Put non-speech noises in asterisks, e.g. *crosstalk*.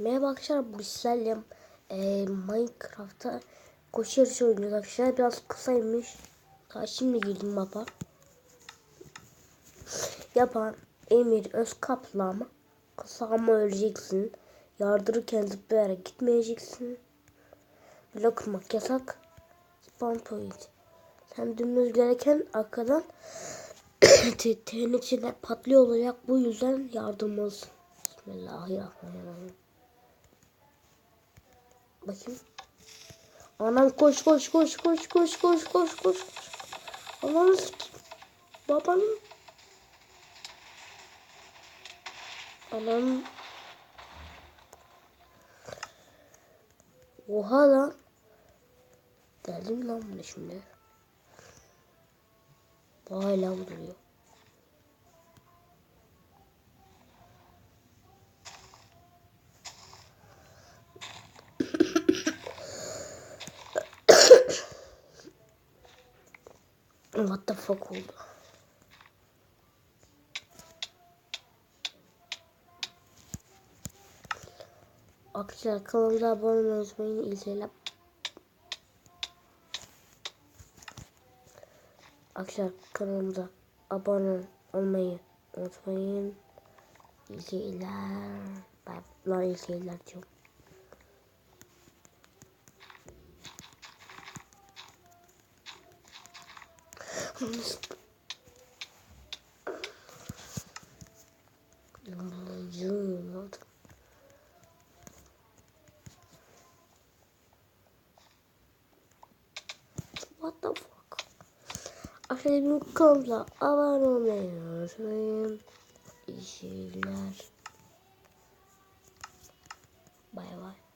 Merhaba arkadaşlar bu sizlerle e, Minecraft'ta koşu yarışı oynuyoruz arkadaşlar. Biraz kısaymış. Daha şimdi girdim baba yapan Emir Özkaplan kısa ama öleceksin. Yardırırken zıplayarak gitmeyeceksin. Blok kırmak yasak. Spawn point. Sen dümdüz gelirken arkadan *clears throat* TNT'nin içinde patlıyor olacak. Bu yüzden yardımımız Bismillahirrahmanirrahim. Bakayım. Anam koş koş koş koş koş koş koş koş. Anam babanın Anam Oha lan. Deldim lan bunu şimdi. Hala vuruyor. What the fuck oldu? Arkadaşlar kanalımıza abone olmayı unutmayın. İyi seyirler. Arkadaşlar kanalımıza abone olmayı unutmayın. İyi seyirler. Bye. Lan iyi diyorum. What the fuck? Aşağıya abone olmayı unutmayın. İyi şeyler. Bay bay.